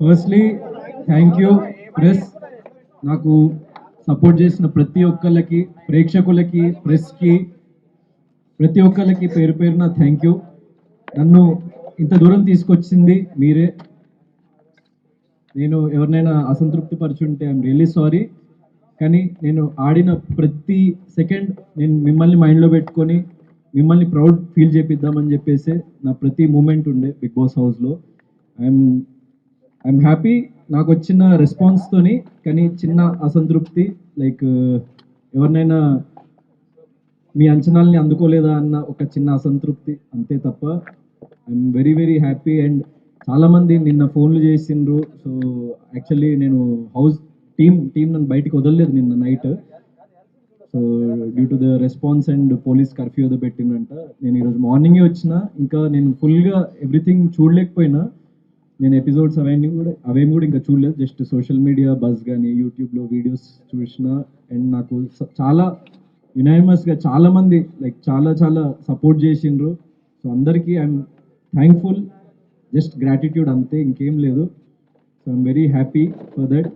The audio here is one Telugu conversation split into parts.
ఫస్ట్లీ థ్యాంక్ యూ ప్రెస్ నాకు సపోర్ట్ చేసిన ప్రతి ఒక్కళ్ళకి ప్రేక్షకులకి ప్రెస్కి ప్రతి ఒక్కళ్ళకి పేరు పేరున థ్యాంక్ యూ నన్ను ఇంత దూరం తీసుకొచ్చింది మీరే. నేను ఎవరినైనా అసంతృప్తి పరుచుంటే ఐఎమ్ రియల్లీ సారీ కానీ నేను ఆడిన ప్రతి సెకండ్ నేను మిమ్మల్ని మైండ్లో పెట్టుకొని మిమ్మల్ని ప్రౌడ్ ఫీల్ చేపిద్దామని చెప్పేసి నా ప్రతి మూమెంట్ ఉండే బిగ్ బాస్ హౌస్లో. ఐఎమ్ ఐఎమ్ హ్యాపీ నాకు వచ్చిన రెస్పాన్స్తోని కానీ చిన్న అసంతృప్తి లైక్ ఎవరినైనా మీ అంచనాల్ని అందుకోలేదా అన్న ఒక చిన్న అసంతృప్తి అంతే తప్ప I'm very very happy and చాలామంది నిన్న ఫోన్లు చేసిండ్రు. సో యాక్చువల్లీ నేను హౌస్ టీమ్ టీం నన్ను బయటకు వదలలేదు నిన్న night so due to the response and police curfew ఏదో పెట్టిందంట. నేను ఈరోజు మార్నింగే వచ్చిన ఇంకా నేను ఫుల్గా ఎవ్రీథింగ్ చూడలేకపోయినా నేను ఎపిసోడ్స్ అవన్నీ కూడా అవేమి కూడా ఇంకా చూడలేదు. జస్ట్ సోషల్ మీడియా బస్ కానీ యూట్యూబ్లో వీడియోస్ చూసిన అండ్ నాకు చాలా యునానిమస్గా చాలా మంది లైక్ చాలా చాలా సపోర్ట్ చేసిండ్రు. సో అందరికీ ఐఎమ్ థ్యాంక్ఫుల్ జస్ట్ గ్రాటిట్యూడ్ అంతే ఇంకేం లేదు. So I'm very happy for that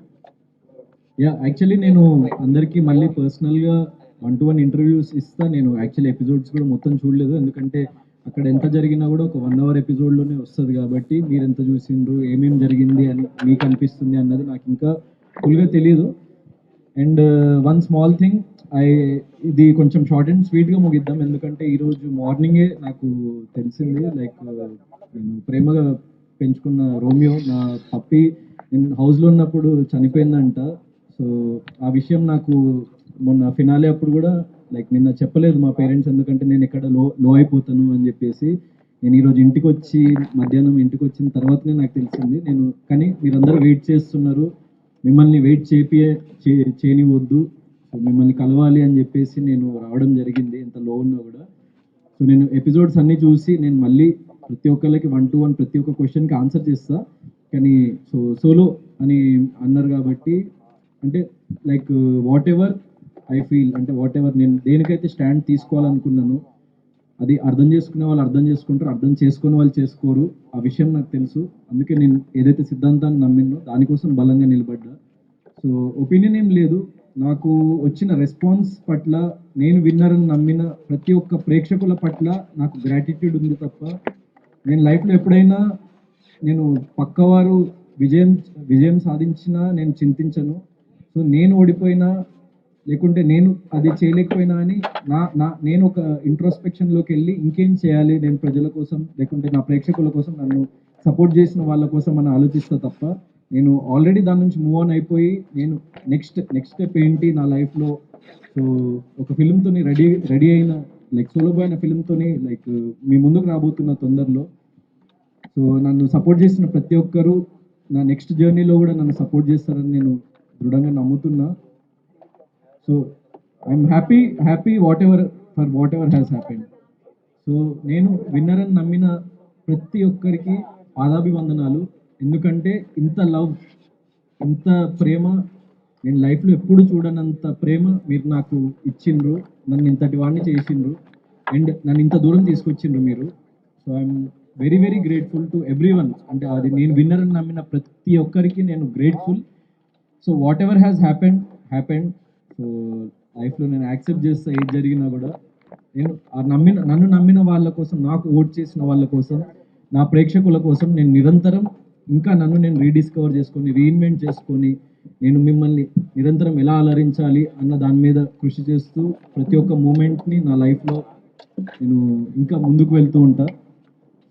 yeah actually నేను అందరికీ మళ్ళీ పర్సనల్గా వన్ టు వన్ ఇంటర్వ్యూస్ ఇస్తా. నేను యాక్చువల్లీ ఎపిసోడ్స్ కూడా మొత్తం చూడలేదు. ఎందుకంటే అక్కడ ఎంత జరిగినా కూడా ఒక వన్ అవర్ ఎపిసోడ్లోనే వస్తుంది కాబట్టి మీరు ఎంత చూసిండ్రు ఏమేమి జరిగింది అని మీకు అనిపిస్తుంది అన్నది నాకు ఇంకా ఫుల్గా తెలియదు and one small thing I ఇది కొంచెం షార్ట్ అండ్ స్వీట్గా ముగిద్దాం. ఎందుకంటే ఈరోజు మార్నింగే నాకు తెలిసింది. లైక్ uh, నేను ప్రేమగా పెంచుకున్న రోమియో నా పప్పి నేను హౌస్లో ఉన్నప్పుడు చనిపోయిందంట. సో ఆ విషయం నాకు మొన్న ఫినాలే అప్పుడు కూడా లైక్ నిన్న చెప్పలేదు మా పేరెంట్స్ ఎందుకంటే నేను ఎక్కడ లో లో అయిపోతాను అని చెప్పేసి నేను ఈరోజు ఇంటికి వచ్చి మధ్యాహ్నం ఇంటికి వచ్చిన తర్వాతనే నాకు తెలిసింది. నేను కానీ మీరందరూ వెయిట్ చేస్తున్నారు. మిమ్మల్ని వెయిట్ చేపి చే- చేయనివద్దు. సో మిమ్మల్ని కలవాలి అని చెప్పేసి నేను రావడం జరిగింది ఎంత లో ఉన్నా కూడా. సో నేను ఎపిసోడ్స్ అన్నీ చూసి నేను మళ్ళీ ప్రతి ఒక్కళ్ళకి వన్ టు వన్ ప్రతి ఒక్క క్వశ్చన్కి ఆన్సర్ చేస్తా. కానీ సో సోలో అని అన్నారు కాబట్టి అంటే like whatever I feel అంటే వాట్ ఎవర్ నేను దేనికైతే స్టాండ్ తీసుకోవాలనుకున్నాను అది అర్థం చేసుకునే వాళ్ళు అర్థం చేసుకుంటారు అర్థం చేసుకునే వాళ్ళు చేసుకోరు. ఆ విషయం నాకు తెలుసు. అందుకే నేను ఏదైతే సిద్ధాంతాన్ని నమ్మినో దానికోసం బలంగా నిలబడ్డా. సో ఒపీనియన్ ఏం లేదు. నాకు వచ్చిన రెస్పాన్స్ పట్ల నేను విన్నరని నమ్మిన ప్రతి ఒక్క ప్రేక్షకుల పట్ల నాకు గ్రాటిట్యూడ్ ఉంది తప్ప నేను లైఫ్లో ఎప్పుడైనా నేను పక్కవారు విజయం విజయం సాధించినా నేను చింతించను. సో నేను ఓడిపోయినా లేకుంటే నేను అది చేయలేకపోయినా అని నా నా నేను ఒక ఇంట్రోస్పెక్షన్లోకి వెళ్ళి ఇంకేం చేయాలి నేను ప్రజల కోసం లేకుంటే నా ప్రేక్షకుల కోసం నన్ను సపోర్ట్ చేసిన వాళ్ళ కోసం అని ఆలోచిస్తా తప్ప నేను ఆల్రెడీ దాని నుంచి మూవ్ ఆన్ అయిపోయి నేను నెక్స్ట్ నెక్స్ట్ స్టెప్ ఏంటి నా లైఫ్లో సో ఒక ఫిలింతోని రెడీ రెడీ అయిన లైక్ సోలోబో అయిన ఫిలింతోని లైక్ మీ ముందుకు రాబోతున్న తొందరలో సో నన్ను సపోర్ట్ చేసిన ప్రతి ఒక్కరూ నా నెక్స్ట్ జర్నీలో కూడా నన్ను సపోర్ట్ చేస్తారని నేను దృఢంగా నమ్ముతున్నా. So I'm happy happy whatever for whatever has happened so నేను విన్నర్ అని నమ్మిన ప్రతి ఒక్కరికి పాదాభివందనాలు. ఎందుకంటే ఇంత లవ్ ఇంత ప్రేమ నేను లైఫ్లో ఎప్పుడు చూడనంత ప్రేమ మీరు నాకు ఇచ్చిండ్రు. నన్ను ఇంతటి వాడిని చేసిండ్రు. అండ్ నన్ను ఇంత దూరం తీసుకొచ్చిండ్రు మీరు. So I'm very very grateful to everyone అంటే అది నేను విన్నర్ అని నమ్మిన ప్రతి ఒక్కరికి నేను grateful so whatever has happened happened so లైఫ్లో నేను యాక్సెప్ట్ చేస్తా ఏది జరిగినా కూడా. నేను ఆ నమ్మిన నన్ను నమ్మిన వాళ్ళ కోసం నాకు ఓట్ చేసిన వాళ్ళ కోసం నా ప్రేక్షకుల కోసం నేను నిరంతరం ఇంకా నన్ను నేను రీడిస్కవర్ చేసుకొని రీఇన్వెంట్ చేసుకొని నేను మిమ్మల్ని నిరంతరం ఎలా అలరించాలి అన్న దాని మీద కృషి చేస్తూ ప్రతి ఒక్క మూమెంట్ని నా లైఫ్లో నేను ఇంకా ముందుకు వెళ్తూ ఉంటా.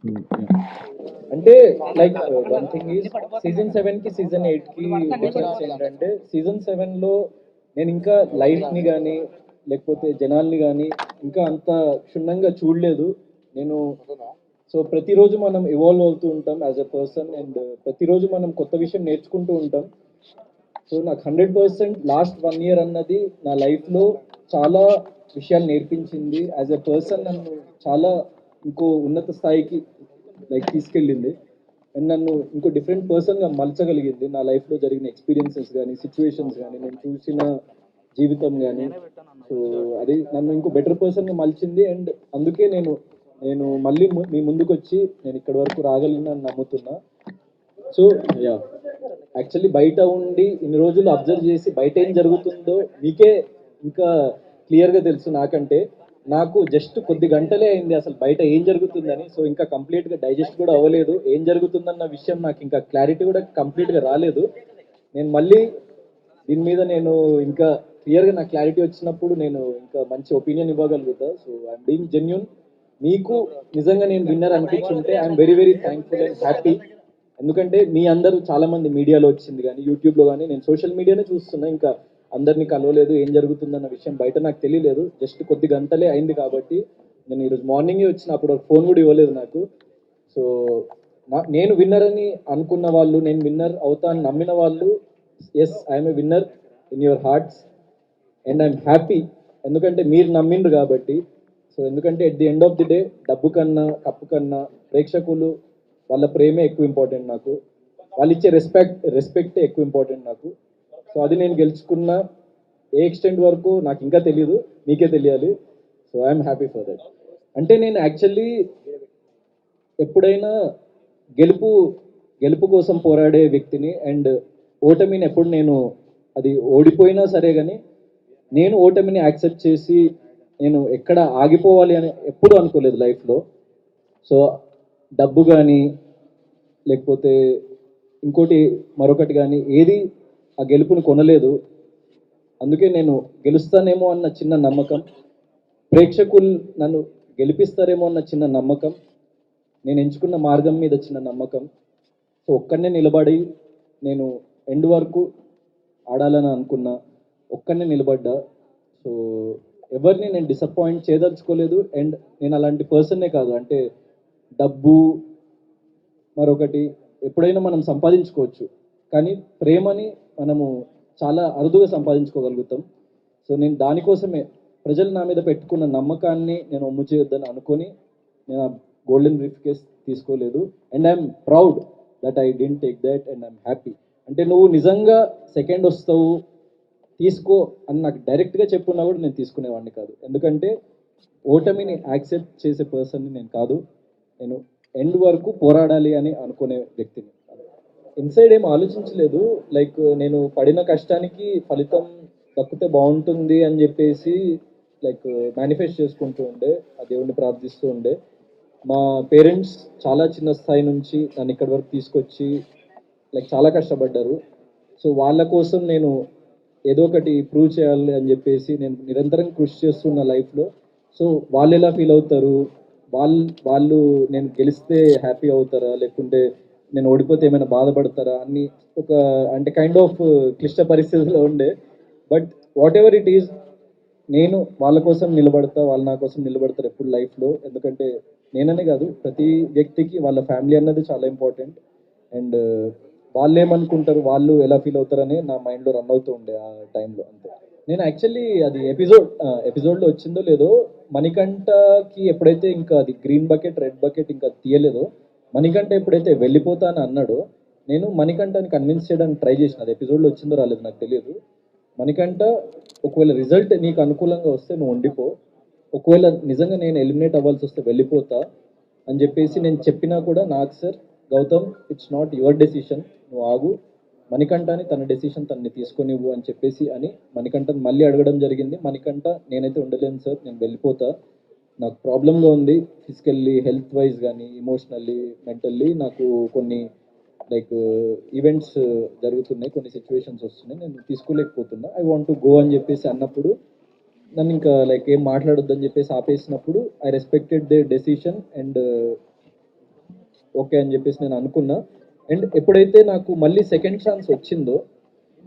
సో అంటే like one thing is season సెవెన్కి సీజన్ ఎయిట్కి డిఫరెన్స్ ఏంటంటే సీజన్ సెవెన్లో నేను ఇంకా లైఫ్ని కానీ లేకపోతే జనాల్ని కానీ ఇంకా అంత క్షుణ్ణంగా చూడలేదు. నేను సో ప్రతిరోజు మనం ఇవాల్వ్ అవుతూ ఉంటాం యాజ్ ఎ పర్సన్ అండ్ ప్రతిరోజు మనం కొత్త విషయం నేర్చుకుంటూ ఉంటాం. సో నాకు hundred percent last one year అన్నది నా లైఫ్లో చాలా విషయాలు నేర్పించింది. యాజ్ ఎ పర్సన్ నన్ను చాలా ఇంకో ఉన్నత స్థాయికి లైక్ తీసుకెళ్ళింది. అండ్ నన్ను ఇంకో డిఫరెంట్ పర్సన్గా మలచగలిగింది. నా లైఫ్లో జరిగిన ఎక్స్పీరియన్సెస్ కానీ సిచ్యువేషన్స్ కానీ నేను చూసిన జీవితం కానీ సో అది నన్ను ఇంకో బెటర్ పర్సన్గా మలిచింది. అండ్ అందుకే నేను నేను మళ్ళీ మీ ముందుకు వచ్చి నేను ఇక్కడి వరకు రాగలిగినని నమ్ముతున్నా. సో యా యాక్చువల్లీ బయట ఉండి ఇన్ని రోజులు అబ్జర్వ్ చేసి బయట ఏం జరుగుతుందో మీకే ఇంకా క్లియర్గా తెలుసు నాకంటే. నాకు జస్ట్ కొద్ది గంటలే అయింది అసలు బయట ఏం జరుగుతుందని. సో ఇంకా కంప్లీట్గా డైజెస్ట్ కూడా అవ్వలేదు. ఏం జరుగుతుందన్న విషయం నాకు ఇంకా క్లారిటీ కూడా కంప్లీట్గా రాలేదు. నేను మళ్ళీ దీని మీద నేను ఇంకా క్లియర్గా నాకు క్లారిటీ వచ్చినప్పుడు నేను ఇంకా మంచి ఒపీనియన్ ఇవ్వగలుగుతా. సో ఐఎమ్ బీయింగ్ జెన్యున్ మీకు నిజంగా నేను winner అనిపించుంటే I'm very very thankful and happy ఎందుకంటే మీ అందరూ చాలా మంది మీడియాలో వచ్చింది కానీ యూట్యూబ్లో కానీ నేను సోషల్ మీడియానే చూస్తున్నా. ఇంకా అందరినీ కలవలేదు ఏం జరుగుతుందన్న విషయం బయట నాకు తెలియలేదు. జస్ట్ కొద్ది గంటలే అయింది కాబట్టి నేను ఈరోజు మార్నింగే వచ్చిన అప్పుడు ఫోన్ కూడా ఇవ్వలేదు నాకు. సో నా నేను విన్నర్ అని అనుకున్న వాళ్ళు నేను విన్నర్ అవుతాను నమ్మిన వాళ్ళు yes I'm a winner in your hearts and I'm happy ఎందుకంటే మీరు నమ్మిండ్రు కాబట్టి. సో ఎందుకంటే at the end of the day డబ్బు కన్నా కప్పు కన్నా ప్రేక్షకులు వాళ్ళ ప్రేమే ఎక్కువ ఇంపార్టెంట్ నాకు. వాళ్ళు ఇచ్చే రెస్పెక్ట్ రెస్పెక్టే ఎక్కువ ఇంపార్టెంట్ నాకు. సో అది నేను గెలుచుకున్న ఏ ఎక్స్టెంట్ వరకు నాకు ఇంకా తెలియదు మీకే తెలియాలి. So I'm happy for that అంటే నేను యాక్చువల్లీ ఎప్పుడైనా గెలుపు గెలుపు కోసం పోరాడే వ్యక్తిని అండ్ ఓటమిని ఎప్పుడు నేను అది ఓడిపోయినా సరే కానీ నేను ఓటమిని యాక్సెప్ట్ చేసి నేను ఎక్కడ ఆగిపోవాలి అని ఎప్పుడు అనుకోలేదు లైఫ్లో సో డబ్బు కానీ లేకపోతే ఇంకోటి మరొకటి కానీ ఏది ఆ గెలుపుని కొనలేదు. అందుకే నేను గెలుస్తానేమో అన్న చిన్న నమ్మకం ప్రేక్షకులు నన్ను గెలిపిస్తారేమో అన్న చిన్న నమ్మకం నేను ఎంచుకున్న మార్గం మీద చిన్న నమ్మకం. సో ఒక్కడనే నిలబడి నేను ఎండ్ వరకు ఆడాలని అనుకున్నా ఒక్కడనే నిలబడ్డా. సో ఎవరిని నేను డిసప్పాయింట్ చేయదలుచుకోలేదు. అండ్ నేను అలాంటి పర్సన్నే కాదు. అంటే డబ్బు మరొకటి ఎప్పుడైనా మనం సంపాదించుకోవచ్చు. కానీ ప్రేమని మనము చాలా అరుదుగా సంపాదించుకోగలుగుతాం. సో నేను దానికోసమే ప్రజలు నా మీద పెట్టుకున్న నమ్మకాన్ని నేను ఒమ్ము చేయొద్దని అనుకొని నేను ఆ గోల్డెన్ బ్రీఫ్ కేస్ తీసుకోలేదు. And I'm proud that I didn't take that and I'm happy అంటే నువ్వు నిజంగా సెకండ్ వస్తావు తీసుకో అని నాకు డైరెక్ట్గా చెప్పున్నా కూడా నేను తీసుకునేవాడిని కాదు. ఎందుకంటే ఓటమిని యాక్సెప్ట్ చేసే పర్సన్ని నేను కాదు. నేను ఎండ్ వరకు పోరాడాలి అని అనుకునే వ్యక్తిని. ఇన్సైడ్ ఏం ఆలోచించలేదు. లైక్ నేను పడిన కష్టానికి ఫలితం దక్కితే బాగుంటుంది అని చెప్పేసి లైక్ మేనిఫెస్ట్ చేసుకుంటూ ఉండే ఆ దేవుణ్ణి ప్రార్థిస్తూ ఉండే. మా పేరెంట్స్ చాలా చిన్న స్థాయి నుంచి నన్ను ఇక్కడి వరకు తీసుకొచ్చి లైక్ చాలా కష్టపడ్డారు. సో వాళ్ళ కోసం నేను ఏదో ఒకటి ప్రూవ్ చేయాలి అని చెప్పేసి నేను నిరంతరం కృషి చేస్తున్న లైఫ్లో సో వాళ్ళు ఎలా ఫీల్ అవుతారు? వాళ్ళు వాళ్ళు నేను గెలిస్తే హ్యాపీ అవుతారా? లేకుంటే నేను ఓడిపోతే ఏమైనా బాధపడతారా అని ఒక అంటే కైండ్ ఆఫ్ uh, క్లిష్ట పరిస్థితిలో ఉండే. But whatever it is నేను వాళ్ళ కోసం నిలబడతా వాళ్ళు నా కోసం నిలబడతారు ఎప్పుడు లైఫ్లో ఎందుకంటే నేననే కాదు ప్రతి వ్యక్తికి వాళ్ళ ఫ్యామిలీ అన్నది చాలా ఇంపార్టెంట్ అండ్ uh, వాళ్ళు ఏమనుకుంటారు వాళ్ళు ఎలా ఫీల్ అవుతారని నా మైండ్లో రన్ అవుతూ ఉండే ఆ టైంలో అంతే. నేను యాక్చువల్లీ అది ఎపిసోడ్ ఎపిసోడ్లో uh, వచ్చిందో లేదో మణికంఠకి ఎప్పుడైతే ఇంకా అది గ్రీన్ బకెట్ రెడ్ బకెట్ ఇంకా తీయలేదో మణికంఠ ఎప్పుడైతే వెళ్ళిపోతా అని అన్నాడో నేను మణికంఠని కన్విన్స్ చేయడానికి ట్రై చేసిన. అది ఎపిసోడ్లో వచ్చిందో రాలేదు నాకు తెలియదు. మణికంఠ ఒకవేళ రిజల్ట్ నీకు అనుకూలంగా వస్తే నువ్వు ఉండిపో. ఒకవేళ నిజంగా నేను ఎలిమినేట్ అవ్వాల్సి వస్తే వెళ్ళిపోతా అని చెప్పేసి నేను చెప్పినా కూడా నాకు sir Gautam it's not your decision నువ్వు ఆగు. మణికంఠని తన డెసిషన్ తనని తీసుకొనివ్వు అని చెప్పేసి అని మణికంఠని మళ్ళీ అడగడం జరిగింది. మణికంఠ నేనైతే ఉండలేను సార్ నేను వెళ్ళిపోతా. నాకు ప్రాబ్లంగా ఉంది ఫిజికల్లీ హెల్త్ వైజ్ కానీ ఇమోషనల్లీ మెంటల్లీ నాకు కొన్ని లైక్ ఈవెంట్స్ జరుగుతున్నాయి కొన్ని సిచ్యువేషన్స్ వస్తున్నాయి నేను తీసుకోలేకపోతున్నా. ఐ వాంట్ టు గో అని చెప్పేసి అన్నప్పుడు నన్ను ఇంకా లైక్ ఏం మాట్లాడొద్దని చెప్పేసి ఆపేసినప్పుడు I respected they decision and okay అని చెప్పేసి నేను అనుకున్నా. అండ్ ఎప్పుడైతే నాకు మళ్ళీ సెకండ్ ఛాన్స్ వచ్చిందో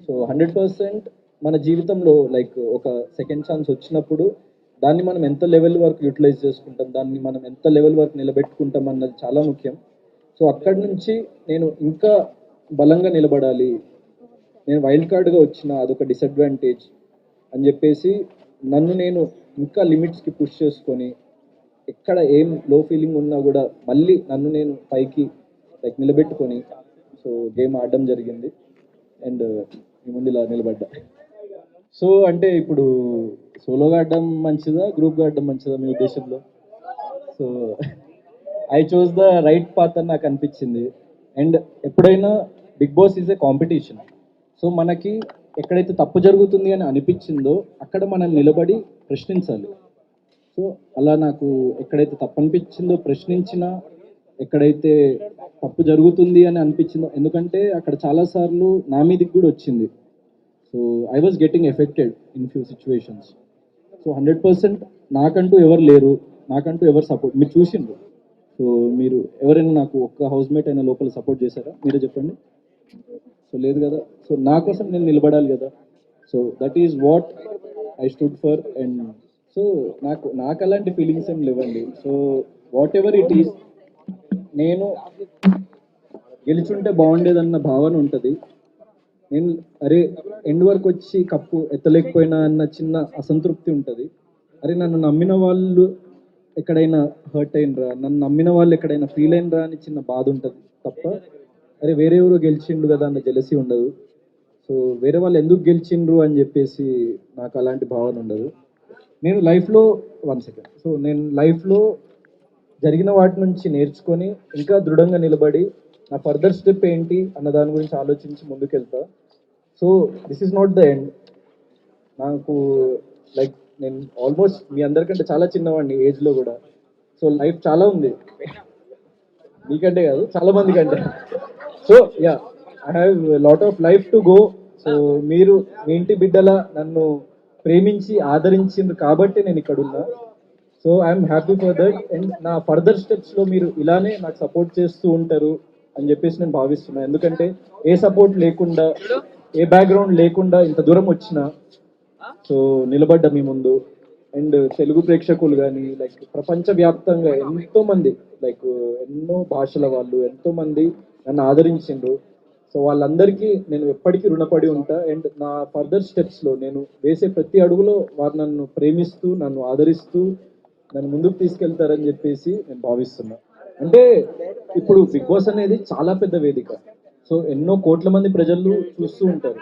సో హండ్రెడ్ పర్సెంట్ మన జీవితంలో లైక్ ఒక సెకండ్ ఛాన్స్ వచ్చినప్పుడు దాన్ని మనం ఎంత లెవెల్ వరకు యూటిలైజ్ చేసుకుంటాం దాన్ని మనం ఎంత లెవెల్ వరకు నిలబెట్టుకుంటాం అన్నది చాలా ముఖ్యం. సో అక్కడి నుంచి నేను ఇంకా బలంగా నిలబడాలి. నేను వైల్డ్ కార్డ్గా వచ్చిన అదొక డిసడ్వాంటేజ్ అని చెప్పేసి నన్ను నేను ఇంకా లిమిట్స్కి పుష్ చేసుకొని ఎక్కడ ఏం లో ఫీలింగ్ ఉన్నా కూడా మళ్ళీ నన్ను నేను పైకి లైక్ నిలబెట్టుకొని సో గేమ్ ఆడడం జరిగింది. అండ్ ముందు ఇలా నిలబడ్డా. సో అంటే ఇప్పుడు సోలోగా ఆడడం మంచిదా? గ్రూప్గా ఆడడం మంచిదా మీ ఉద్దేశంలో? So I choose the right path అని నాకు అనిపించింది. అండ్ ఎప్పుడైనా Bigg Boss is a competition so మనకి ఎక్కడైతే తప్పు జరుగుతుంది అని అనిపించిందో అక్కడ మనం నిలబడి ప్రశ్నించాలి. సో అలా నాకు ఎక్కడైతే తప్పు అనిపించిందో ప్రశ్నించిన ఎక్కడైతే తప్పు జరుగుతుంది అని అనిపించిందో ఎందుకంటే అక్కడ చాలాసార్లు నా మీదకి కూడా వచ్చింది. So I was getting affected in few situations so hundred percent నాకంటూ ఎవరు లేరు నాకంటూ ఎవరు సపోర్ట్ మీరు చూసిండ్రు. సో మీరు ఎవరైనా నాకు ఒక్క హౌస్ మేట్ అయినా లోపల సపోర్ట్ చేశారా? మీరే చెప్పండి. సో లేదు కదా. సో నా కోసం నేను నిలబడాలి కదా. So that is what I stood for and so నాకు నాకు అలాంటి ఫీలింగ్స్ ఏం లేవండి. So whatever it is నేను గెలిచుంటే బాగుండేదన్న భావన ఉంటుంది. నేను అరే ఎండ్ వరకు వచ్చి కప్పు ఎత్తలేకపోయినా అన్న చిన్న అసంతృప్తి ఉంటుంది. అరే నన్ను నమ్మిన వాళ్ళు ఎక్కడైనా హర్ట్ అయినరా? నన్ను నమ్మిన వాళ్ళు ఎక్కడైనా ఫీల్ అయినరా అని చిన్న బాధ ఉంటుంది తప్ప అరే వేరే ఎవరో గెలిచిండు కదా అన్న జెలసి ఉండదు. సో వేరే వాళ్ళు ఎందుకు గెలిచిండ్రు అని చెప్పేసి నాకు అలాంటి భావన ఉండదు. నేను లైఫ్లో వన్ సెకండ్ సో నేను లైఫ్లో జరిగిన వాటి నుంచి నేర్చుకొని ఇంకా దృఢంగా నిలబడి నా ఫర్దర్ స్టెప్ ఏంటి అన్న దాని గురించి ఆలోచించి ముందుకెళ్తా. So this is not the end నాకు లైక్ నేను ఆల్మోస్ట్ మీ అందరికంటే చాలా చిన్నవాడిని ఏజ్లో కూడా. సో లైఫ్ చాలా ఉంది. మీకంటే కాదు చాలా మంది కంటే so yeah I have lot of life to go so మీరు మీ ఇంటి బిడ్డల నన్ను ప్రేమించి ఆదరించింది కాబట్టి నేను ఇక్కడ ఉన్నా. So I'm happy for that and నా ఫర్దర్ స్టెప్స్లో మీరు ఇలానే నాకు సపోర్ట్ చేస్తూ ఉంటారు అని చెప్పేసి నేను భావిస్తున్నాను ఎందుకంటే ఏ సపోర్ట్ లేకుండా ఏ బ్యాక్గ్రౌండ్ లేకుండా ఇంత దూరం వచ్చినా సో నిలబడ్డ మీ ముందు. అండ్ తెలుగు ప్రేక్షకులు కానీ లైక్ ప్రపంచవ్యాప్తంగా ఎంతో మంది లైక్ ఎన్నో భాషల వాళ్ళు ఎంతో మంది నన్ను ఆదరించిండ్రు. సో వాళ్ళందరికీ నేను ఎప్పటికీ రుణపడి ఉంటా. అండ్ నా ఫర్దర్ స్టెప్స్లో నేను వేసే ప్రతి అడుగులో వారు నన్ను ప్రేమిస్తూ నన్ను ఆదరిస్తూ నన్ను ముందుకు తీసుకెళ్తారని చెప్పేసి నేను భావిస్తున్నా. అంటే ఇప్పుడు బిగ్ బాస్ అనేది చాలా పెద్ద వేదిక. సో ఎన్నో కోట్ల మంది ప్రజలు చూస్తూ ఉంటారు.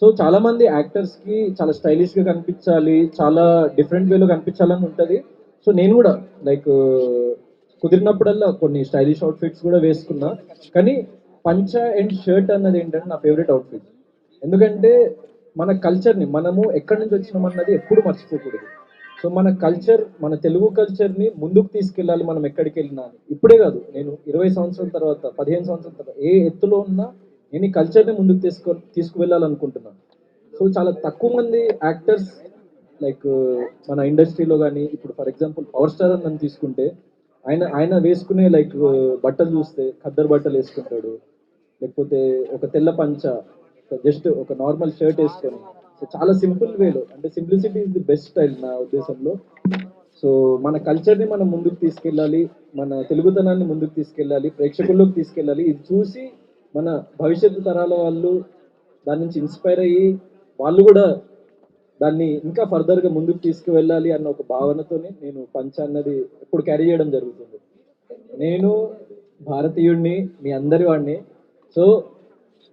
సో చాలా మంది యాక్టర్స్కి చాలా స్టైలిష్గా కనిపించాలి చాలా డిఫరెంట్ వేలో కనిపించాలని ఉంటుంది. సో నేను కూడా లైక్ కుదిరినప్పుడల్లా కొన్ని స్టైలిష్ అవుట్ఫిట్స్ కూడా వేసుకున్నా. కానీ పంచ అండ్ షర్ట్ అన్నది ఏంటంటే నా ఫేవరెట్ అవుట్ఫిట్ ఎందుకంటే మన కల్చర్ని మనము ఎక్కడి నుంచి వచ్చినాం అన్నది ఎప్పుడు మర్చిపోకూడదు. సో మన కల్చర్ మన తెలుగు కల్చర్ని ముందుకు తీసుకెళ్ళాలి మనం ఎక్కడికి వెళ్ళినా అని. ఇప్పుడే కాదు నేను ఇరవై సంవత్సరాల తర్వాత పదిహేను సంవత్సరాల తర్వాత ఏ ఎత్తులో ఉన్నా నేను ఈ కల్చర్ని ముందుకు తీసుకు తీసుకువెళ్ళాలనుకుంటున్నాను సో చాలా తక్కువ మంది యాక్టర్స్ లైక్ మన ఇండస్ట్రీలో కానీ ఇప్పుడు ఫర్ ఎగ్జాంపుల్ పవర్ స్టార్ అని నన్ను తీసుకుంటే ఆయన ఆయన వేసుకునే లైక్ బట్టలు చూస్తే ఖద్దరు బట్టలు వేసుకుంటాడు లేకపోతే ఒక తెల్ల పంచ జస్ట్ ఒక నార్మల్ షర్ట్ వేసుకొని సో చాలా సింపుల్ వేలో అంటే simplicity is the best style నా ఉద్దేశంలో. సో మన కల్చర్ని మనం ముందుకు తీసుకెళ్ళాలి మన తెలుగుతనాన్ని ముందుకు తీసుకెళ్ళాలి ప్రేక్షకుల్లోకి తీసుకెళ్ళాలి. ఇది చూసి మన భవిష్యత్తు తరాల వాళ్ళు దాని నుంచి ఇన్స్పైర్ అయ్యి వాళ్ళు కూడా దాన్ని ఇంకా ఫర్దర్గా ముందుకు తీసుకువెళ్ళాలి అన్న ఒక భావనతోనే నేను పంచ అన్నది ఎప్పుడు క్యారీ చేయడం జరుగుతుంది. నేను భారతీయుడిని మీ అందరి వాడిని. సో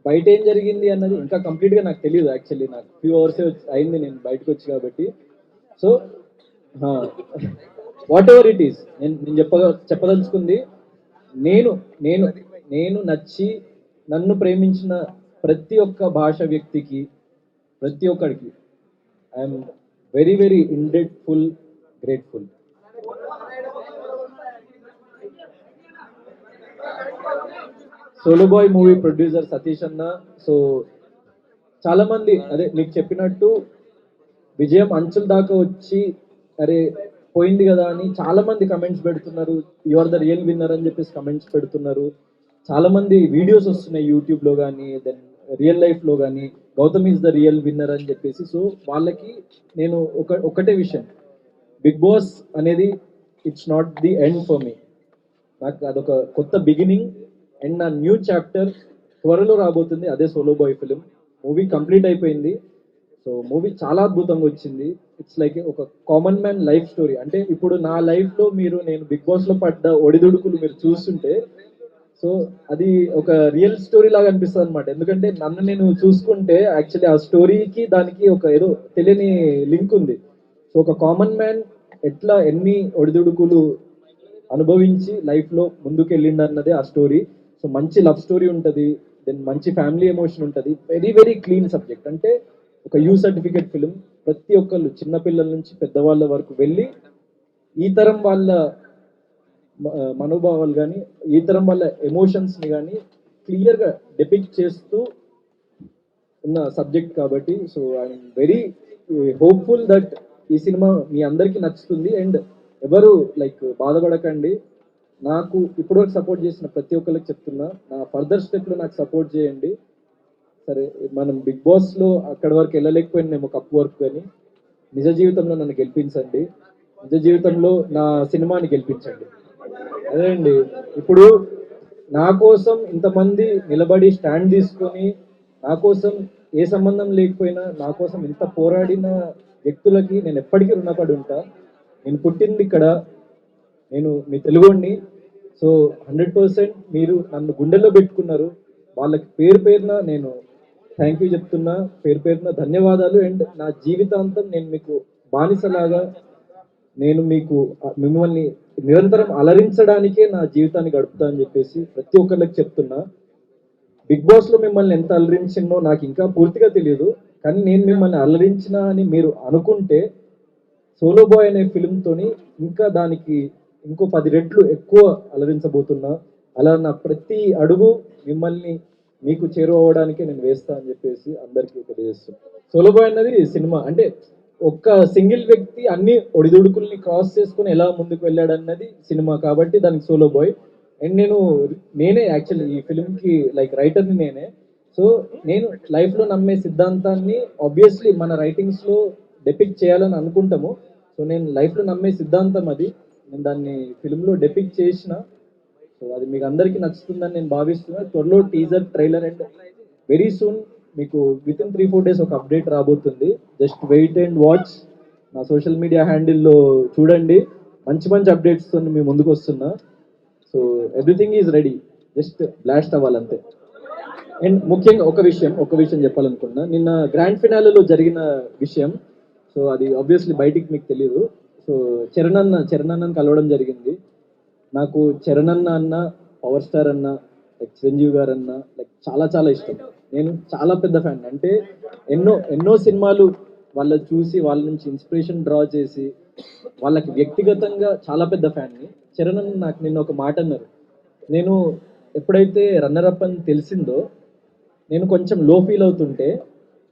బయట ఏం జరిగింది అన్నది ఇంకా కంప్లీట్గా నాకు తెలియదు యాక్చువల్లీ. నాకు ఫ్యూ అవర్స్ అయింది నేను బయటకు వచ్చి కాబట్టి. So whatever it is నేను నేను చెప్ప చెప్పదలుచుకుంది నేను నేను నేను నచ్చి నన్ను ప్రేమించిన ప్రతి ఒక్క భాష వ్యక్తికి ప్రతి ఒక్కడికి I'm very very indebtful grateful Solo Boy movie producer Satish అన్న సో చాలా మంది అదే మీకు చెప్పినట్టు విజయం అంచుల దాకా వచ్చి అరే పోయింది కదా అని చాలా మంది కమెంట్స్ పెడుతున్నారు. You are the real winner అని చెప్పేసి కమెంట్స్ పెడుతున్నారు. చాలా మంది వీడియోస్ వస్తున్నాయి యూట్యూబ్లో కానీ దెన్ రియల్ లైఫ్లో కానీ Gautam is the real winner అని చెప్పేసి. సో వాళ్ళకి నేను ఒక ఒకటే విషయం. బిగ్ బాస్ అనేది it's not the end for మీ నాకు అదొక కొత్త బిగినింగ్ అండ్ నా న్యూ చాప్టర్ త్వరలో రాబోతుంది. అదే Solo Boy film movie complete అయిపోయింది. సో మూవీ చాలా అద్భుతంగా వచ్చింది. ఇట్స్ లైక్ ఒక కామన్ మ్యాన్ లైఫ్ స్టోరీ అంటే ఇప్పుడు నా లైఫ్లో మీరు నేను బిగ్ బాస్లో పడ్డ ఒడిదుడుకులు మీరు చూస్తుంటే సో అది ఒక రియల్ స్టోరీ లాగా అనిపిస్తుంది అనమాట ఎందుకంటే నన్ను నేను చూసుకుంటే యాక్చువల్లీ ఆ స్టోరీకి దానికి ఒక ఏదో తెలియని లింక్ ఉంది. సో ఒక కామన్ మ్యాన్ ఎట్లా ఎన్ని ఒడిదుడుకులు అనుభవించి లైఫ్లో ముందుకు వెళ్ళిండన్నదే ఆ స్టోరీ సో మంచి లవ్ స్టోరీ ఉంటుంది దెన్ మంచి ఫ్యామిలీ ఎమోషన్ ఉంటుంది. వెరీ వెరీ క్లీన్ సబ్జెక్ట్ అంటే ఒక యూ సర్టిఫికేట్ ఫిలిం ప్రతి ఒక్కళ్ళు చిన్నపిల్లల నుంచి పెద్దవాళ్ళ వరకు వెళ్ళి ఈ తరం వాళ్ళ మనోభావాలు కానీ ఈ తరం వాళ్ళ ఎమోషన్స్ని కానీ క్లియర్గా డెపిక్ట్ చేస్తూ ఉన్న సబ్జెక్ట్ కాబట్టి so I'm very hopeful that ఈ సినిమా మీ అందరికీ నచ్చుతుంది. అండ్ ఎవరు లైక్ బాధపడకండి. నాకు ఇప్పటివరకు సపోర్ట్ చేసిన ప్రతి ఒక్కరికి చెప్తున్నా. నా ఫర్దర్ స్టెప్లో నాకు సపోర్ట్ చేయండి. సరే మనం బిగ్ బాస్లో అక్కడ అక్కడి వరకు వెళ్ళలేకపోయినాము కప్ వరకు కానీ నిజ జీవితంలో నన్ను గెలిపించండి. నిజ జీవితంలో నా సినిమాని గెలిపించండి. అదే అండి. ఇప్పుడు నా కోసం ఇంతమంది నిలబడి స్టాండ్ తీసుకొని నా కోసం ఏ సంబంధం లేకపోయినా నా కోసం ఇంత పోరాడిన వ్యక్తులకి నేను ఎప్పటికీ రుణపడి ఉంటా. నేను పుట్టింది ఇక్కడ. నేను మీ తెలుగుని సో హండ్రెడ్ పర్సెంట్ మీరు నన్ను గుండెల్లో పెట్టుకున్నారు. వాళ్ళకి పేరు పేరున నేను థ్యాంక్ యూ చెప్తున్నా. పేరు పేరున ధన్యవాదాలు. అండ్ నా జీవితాంతం నేను మీకు బానిసలాగా నేను మీకు మిమ్మల్ని నిరంతరం అలరించడానికే నా జీవితాన్ని గడుపుతా అని చెప్పేసి ప్రతి ఒక్కరికి చెప్తున్నా. బిగ్ బాస్లో మిమ్మల్ని ఎంత అలరించిందో నాకు ఇంకా పూర్తిగా తెలియదు. కానీ నేను మిమ్మల్ని అలరించిన అని మీరు అనుకుంటే సోలో బాయ్ అనే ఫిలింతోని ఇంకా దానికి ఇంకో పది రెట్లు ఎక్కువ అలరించబోతున్నా అలా నా ప్రతి అడుగు మిమ్మల్ని మీకు చేరువవడానికే నేను వేస్తా అని చెప్పేసి అందరికీ తెలియజేస్తున్నాను సోలో బాయ్ అన్నది సినిమా. అంటే ఒక్క సింగిల్ వ్యక్తి అన్ని ఒడిదుడుకుల్ని క్రాస్ చేసుకుని ఎలా ముందుకు వెళ్ళాడన్నది సినిమా కాబట్టి దానికి సోలో బాయ్ అండ్ నేను నేనే యాక్చువల్లీ ఈ ఫిలింకి లైక్ రైటర్ని నేనే. సో నేను లైఫ్లో నమ్మే సిద్ధాంతాన్ని ఆబ్వియస్లీ మన రైటింగ్స్లో డెపిక్ట్ చేయాలని అనుకుంటాము. సో నేను లైఫ్లో నమ్మే సిద్ధాంతం అది. నేను దాన్ని ఫిల్మ్లో డెపిక్ట్ చేసిన. సో అది మీకు అందరికీ నచ్చుతుందని నేను భావిస్తున్నా. త్వరలో teaser trailer and very soon మీకు within three four days ఒక అప్డేట్ రాబోతుంది. జస్ట్ వెయిట్ అండ్ వాచ్ నా సోషల్ మీడియా హ్యాండిల్లో చూడండి. మంచి మంచి అప్డేట్స్తో మీ ముందుకు వస్తున్నా. So everything is ready just blast అవ్వాలంతే. And ముఖ్యంగా ఒక విషయం ఒక విషయం చెప్పాలనుకున్నా నిన్న గ్రాండ్ ఫినాలలో జరిగిన విషయం. సో అది ఆబ్వియస్లీ బయటికి మీకు తెలియదు సో చరణ్ అన్న చరణ్ అన్నని కలవడం జరిగింది. నాకు చరణ్ అన్న అన్న పవర్ స్టార్ అన్న లైక్ చిరంజీవి గారు అన్న లైక్ చాలా చాలా ఇష్టం. నేను చాలా పెద్ద ఫ్యాన్ అంటే ఎన్నో ఎన్నో సినిమాలు వాళ్ళ చూసి వాళ్ళ నుంచి ఇన్స్పిరేషన్ డ్రా చేసి వాళ్ళకి వ్యక్తిగతంగా చాలా పెద్ద ఫ్యాన్ని చరణ్ అన్న నాకు నిన్న ఒక మాట అన్నారు. నేను ఎప్పుడైతే రన్నర్ అప్ అని తెలిసిందో నేను కొంచెం లో ఫీల్ అవుతుంటే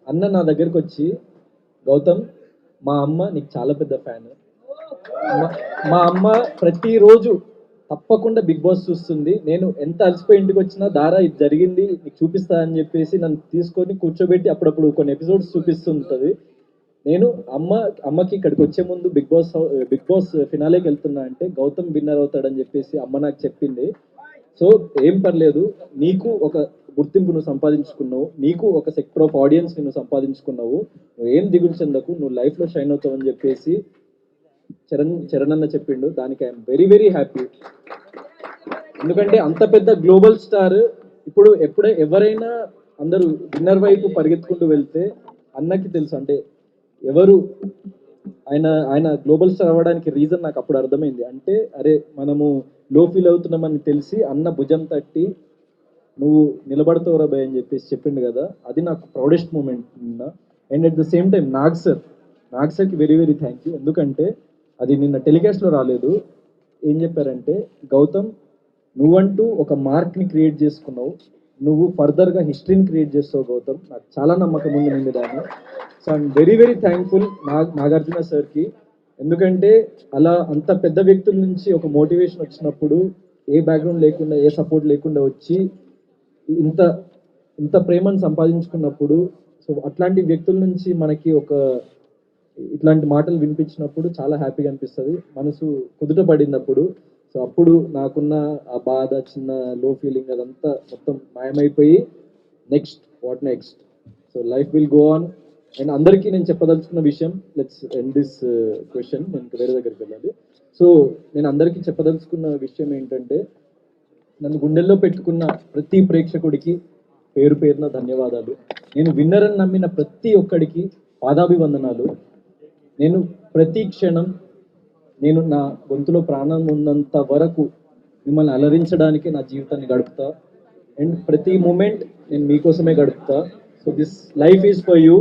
అన్న నా దగ్గరికి వచ్చి గౌతమ్ మా అమ్మ నీకు చాలా పెద్ద ఫ్యాన్ మా అమ్మ ప్రతిరోజు తప్పకుండా బిగ్ బాస్ చూస్తుంది. నేను ఎంత అలసిపోయి ఇంటికి వచ్చినా దారా ఇది జరిగింది నీకు చూపిస్తా అని చెప్పేసి నన్ను తీసుకొని కూర్చోబెట్టి అప్పుడప్పుడు కొన్ని ఎపిసోడ్స్ చూపిస్తుంటుంది. నేను అమ్మ అమ్మకి ఇక్కడికి వచ్చే ముందు బిగ్ బాస్ బిగ్ బాస్ ఫినాలేకి వెళ్తున్నా అంటే గౌతమ్ విన్నర్ అవుతాడని చెప్పేసి అమ్మ నాకు చెప్పింది. సో ఏం పర్లేదు నీకు ఒక గుర్తింపు నువ్వు సంపాదించుకున్నావు నీకు ఒక సెక్టర్ ఆఫ్ ఆడియన్స్ నువ్వు సంపాదించుకున్నావు నువ్వు ఏం దిగులు చెందకు నువ్వు లైఫ్లో షైన్ అవుతావు అని చెప్పేసి చరణ్ చరణ్ అన్న చెప్పిండు. దానికి ఐఎమ్ వెరీ వెరీ హ్యాపీ ఎందుకంటే అంత పెద్ద గ్లోబల్ స్టార్ ఇప్పుడు ఎప్పుడే ఎవరైనా అందరూ విన్నర్ వైపు పరిగెత్తుకుంటూ వెళ్తే అన్నకి తెలుసు. అంటే ఎవరు ఆయన ఆయన గ్లోబల్ స్టార్ అవ్వడానికి రీజన్ నాకు అప్పుడు అర్థమైంది. అంటే అరే మనము లో ఫీల్ అవుతున్నామని తెలిసి అన్న భుజం తట్టి నువ్వు నిలబడతావురా భయ్ అని చెప్పేసి చెప్పిండు కదా. అది నాకు ప్రౌడెస్ట్ మూమెంట్ నిన్న. And at the same time Nag sir Nag సార్కి వెరీ వెరీ థ్యాంక్ యూ ఎందుకంటే అది నిన్న టెలికాస్ట్లో రాలేదు. ఏం చెప్పారంటే గౌతమ్ నువ్వంటూ ఒక మార్క్ని క్రియేట్ చేసుకున్నావు. నువ్వు ఫర్దర్గా హిస్టరీని క్రియేట్ చేస్తావు గౌతమ్. నాకు చాలా నమ్మకం ఉంది నేను దాన్ని so I'm very very thankful నా నాగార్జున సార్కి. ఎందుకంటే అలా అంత పెద్ద వ్యక్తుల నుంచి ఒక మోటివేషన్ వచ్చినప్పుడు ఏ బ్యాక్గ్రౌండ్ లేకుండా ఏ సపోర్ట్ లేకుండా వచ్చి ఇంత ఇంత ప్రేమను సంపాదించుకున్నప్పుడు సో అట్లాంటి వ్యక్తుల నుంచి మనకి ఒక ఇట్లాంటి మాటలు వినిపించినప్పుడు చాలా హ్యాపీగా అనిపిస్తుంది. మనసు కుదుట పడినప్పుడు సో అప్పుడు నాకున్న ఆ బాధ చిన్న లో ఫీలింగ్ అదంతా మొత్తం మాయమైపోయి next what next so life will go on and అందరికీ నేను చెప్పదలుచుకున్న విషయం లెట్స్ ఎండ్ దిస్ క్వశ్చన్ నేను వేరే దగ్గరికి వెళ్ళాలి. సో నేను అందరికీ చెప్పదలుచుకున్న విషయం ఏంటంటే నన్ను గుండెల్లో పెట్టుకున్న ప్రతి ప్రేక్షకుడికి పేరు పేరున ధన్యవాదాలు. నేను విన్నర్ అని నమ్మిన ప్రతి ఒక్కడికి పాదాభివందనాలు. నేను ప్రతి క్షణం నేను నా గొంతులో ప్రాణం ఉన్నంత వరకు మిమ్మల్ని అలరించడానికి నా జీవితాన్ని గడుపుతా. అండ్ ప్రతి మూమెంట్ నేను మీకోసమే గడుపుతా. So this life is for you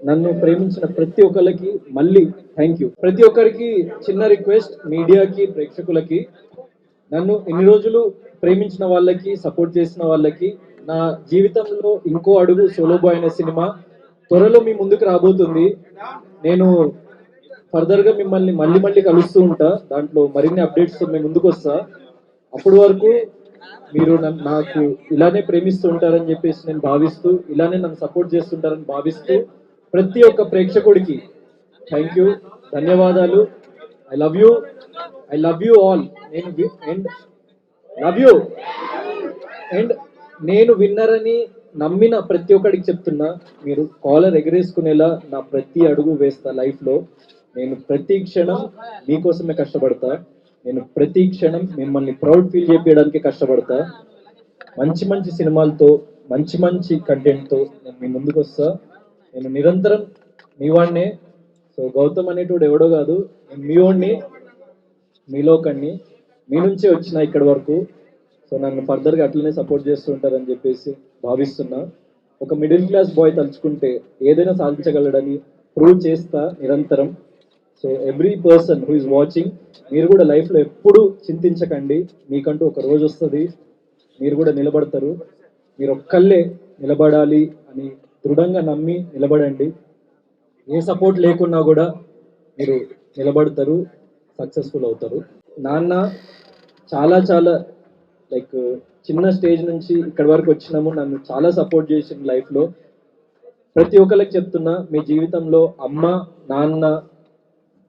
నన్ను ప్రేమించిన ప్రతి ఒక్కరికి మళ్ళీ థ్యాంక్ యూ ప్రతి ఒక్కరికి చిన్న రిక్వెస్ట్ మీడియాకి ప్రేక్షకులకి. నన్ను ఎన్ని రోజులు ప్రేమించిన వాళ్ళకి సపోర్ట్ చేసిన వాళ్ళకి నా జీవితంలో ఇంకో అడుగు సోలో బాయ్ అనే సినిమా త్వరలో మీ ముందుకు రాబోతుంది. నేను ఫర్దర్గా మిమ్మల్ని మళ్ళీ మళ్ళీ కలుస్తూ ఉంటా. దాంట్లో మరిన్ని అప్డేట్స్ మేము ముందుకు వస్తా. అప్పటి వరకు మీరు నన్ను నాకు ఇలానే ప్రేమిస్తూ ఉంటారని చెప్పేసి నేను భావిస్తూ ఇలానే నన్ను సపోర్ట్ చేస్తుంటారని భావిస్తూ ప్రతి ఒక్క ప్రేక్షకుడికి థ్యాంక్ యూ ధన్యవాదాలు. I love you. I love you all. నేను అండ్ లవ్ యూ. అండ్ నేను విన్నర్ అని నమ్మిన ప్రతి ఒక్కడికి చెప్తున్నా మీరు కాలర్ ఎగరేసుకునేలా నా ప్రతి అడుగు వేస్తా లైఫ్లో నేను ప్రతి క్షణం మీకోసమే కష్టపడతా. నేను ప్రతి క్షణం మిమ్మల్ని ప్రౌడ్ ఫీల్ చేపించడానికి కష్టపడతా. మంచి మంచి సినిమాలతో మంచి మంచి కంటెంట్తో నేను మీ ముందుకు వస్తా. నేను నిరంతరం మీ వాడినే. సో గౌతమ్ అనేటోడు ఎవడో కాదు నేను మీ వాడిని మీలో మీ నుంచే వచ్చిన ఇక్కడి వరకు. సో నన్ను ఫర్దర్గా అట్లనే సపోర్ట్ చేస్తుంటారని చెప్పేసి భావిస్తున్నా. ఒక మిడిల్ క్లాస్ బాయ్ తలుచుకుంటే ఏదైనా సాధించగలడని ప్రూవ్ చేస్తా నిరంతరం. So every person who is watching మీరు కూడా లైఫ్లో ఎప్పుడు చింతించకండి. మీకంటూ ఒక రోజు వస్తుంది. మీరు కూడా నిలబడతారు. మీరు ఒక్కళ్ళే నిలబడాలి అని దృఢంగా నమ్మి నిలబడండి. ఏ సపోర్ట్ లేకున్నా కూడా మీరు నిలబడతారు సక్సెస్ఫుల్ అవుతారు. నాన్న చాలా చాలా లైక్ చిన్న స్టేజ్ నుంచి ఇక్కడి వరకు వచ్చినాము. నన్ను చాలా సపోర్ట్ చేసింది లైఫ్లో ప్రతి ఒక్కరికి చెప్తున్నా మీ జీవితంలో అమ్మ నాన్న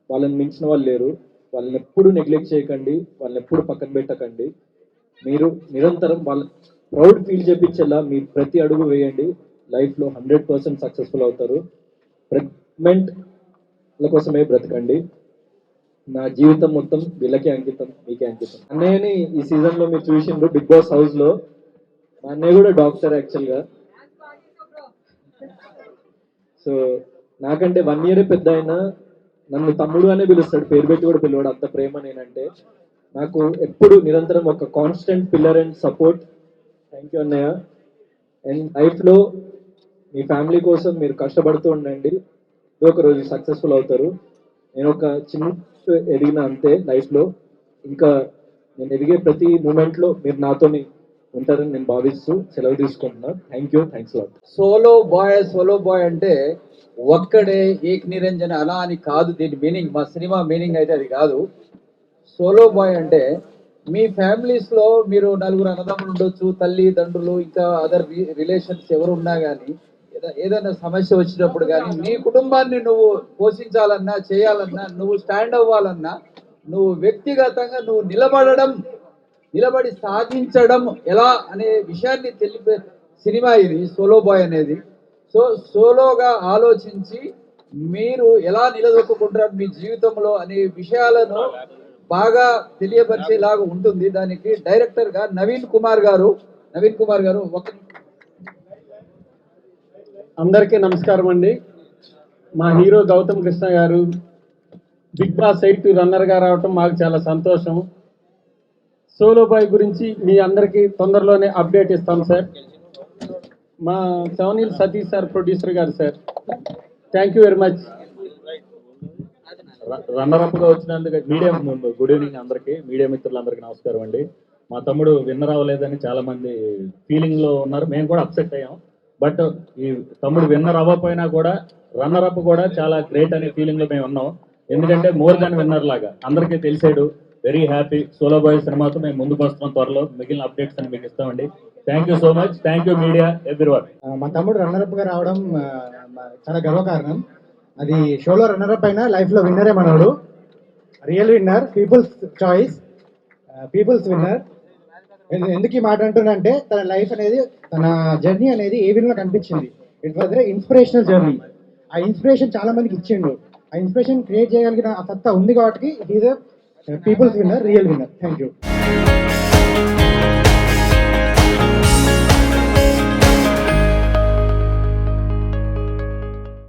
వాళ్ళని మించిన వాళ్ళు లేరు. వాళ్ళని ఎప్పుడు నెగ్లెక్ట్ చేయకండి. వాళ్ళని ఎప్పుడు పక్కన పెట్టకండి. మీరు నిరంతరం వాళ్ళ ప్రౌడ్ ఫీల్ చేపించేలా మీ ప్రతి అడుగు వేయండి. లైఫ్లో హండ్రెడ్ పర్సెంట్ సక్సెస్ఫుల్ అవుతారు. ప్రెగ్నెంట్ కోసమే బ్రతకండి. నా జీవితం మొత్తం వీళ్ళకే అంకితం మీకే అంకితం. అన్నయ్యని ఈ సీజన్లో మీరు చూసిండ్రు బిగ్ బాస్ హౌస్లో. మా అన్నయ్య కూడా డాక్టర్ యాక్చువల్గా. సో నాకంటే వన్ ఇయర్ పెద్ద అయినా నన్ను తమ్ముడు అనే పిలుస్తాడు పేరు పెట్టి కూడా పిలవాడు అంత ప్రేమ నేనంటే. నాకు ఎప్పుడు నిరంతరం ఒక constant pillar and support thank you అన్నయ్య. అండ్ లైఫ్లో మీ ఫ్యామిలీ కోసం మీరు కష్టపడుతూ ఉండండి. ఏదో ఒక రోజు సక్సెస్ఫుల్ అవుతారు. నేను ఒక చిన్న ఎదిగిన అంతే లైఫ్లో ఇంకా నేను ఎదిగే ప్రతి మూమెంట్లో మీరు నాతోని ఉంటారని నేను భావిస్తూ సెలవు తీసుకుంటున్నా. Thank you thanks lot Solo Boy Solo Boy అంటే ఒక్కడే ఏక్ నిరంజన్ అలా అని కాదు. దీని మీనింగ్ మా సినిమా మీనింగ్ అయితే అది కాదు. సోలో బాయ్ అంటే మీ ఫ్యామిలీస్లో మీరు నలుగురు అన్నదమ్ములు ఉండొచ్చు తల్లి తండ్రులు ఇంకా అదర్ రిలేషన్స్ ఎవరు ఉన్నా కానీ ఏదైనా సమస్య వచ్చినప్పుడు కానీ నీ కుటుంబాన్ని నువ్వు పోషించాలన్నా చేయాలన్నా నువ్వు స్టాండ్ అవ్వాలన్నా నువ్వు వ్యక్తిగతంగా నువ్వు నిలబడడం నిలబడి సాధించడం ఎలా అనే విషయాన్ని తెలిపే సినిమా ఇది సోలో బాయ్ అనేది. సో సోలోగా ఆలోచించి మీరు ఎలా నిలదొక్కుంటారు మీ జీవితంలో అనే విషయాలను బాగా తెలియపరిచేలాగా ఉంటుంది. దానికి డైరెక్టర్గా నవీన్ కుమార్ గారు నవీన్ కుమార్ గారు ఒక అందరికీ నమస్కారం అండి. మా హీరో గౌతమ్ కృష్ణ గారు బిగ్ బాస్ ఎయిట్ రన్నర్గా రావటం మాకు చాలా సంతోషం. సోలో బాయ్ గురించి మీ అందరికీ తొందరలోనే అప్డేట్ ఇస్తాం సార్. మా సవనీల్ సతీష్ సార్ ప్రొడ్యూసర్ గారు sir. Thank you very much runner వచ్చినందుకు మీడియా గుడ్ ఈవినింగ్ అందరికీ మీడియా మిత్రులందరికీ నమస్కారం అండి. మా తమ్ముడు విన్నర్ అవ్వలేదని చాలా మంది ఫీలింగ్లో ఉన్నారు. మేము కూడా అప్సెట్ అయ్యాం. బట్ ఈ తమ్ముడు విన్నర్ అవ్వకపోయినా కూడా రన్నర్ అప్ కూడా చాలా గ్రేట్ అనే ఫీలింగ్లో మేము ఉన్నాం. ఎందుకంటే మోర్ దాన్ విన్నర్ లాగా. అందరికీ తెలిసాడు వెరీ హ్యాపీ సోలో బాయ్ సినిమాతో మేము ముందుకు వస్తున్నాం త్వరలో. మిగిలిన అప్డేట్స్ అని మీకు ఇస్తామండి. Thank you so much thank you media everyone మా తమ్ముడు రన్నర్ అప్గా రావడం చాలా గర్వ చాలా గర్వకారణం. అది షోలో రన్నర్ అప్ అయినా లైఫ్లో విన్నరే మనోడు. Real winner people's choice people's winner ఎందుకు ఈ మాట అంటున్నానంటే తన లైఫ్ అనేది తన జర్నీ అనేది ఏ విధంగా కనిపించింది? ఇట్ వాజ్ ఇన్స్పిరేషనల్ జర్నీ ఆ ఇన్స్పిరేషన్ చాలా మందికి ఇచ్చిండు. ఆ ఇన్స్పిరేషన్ క్రియేట్ చేయగలిగిన ఆ సత్తా ఉంది కాబట్టి he's people's winner real winner thank you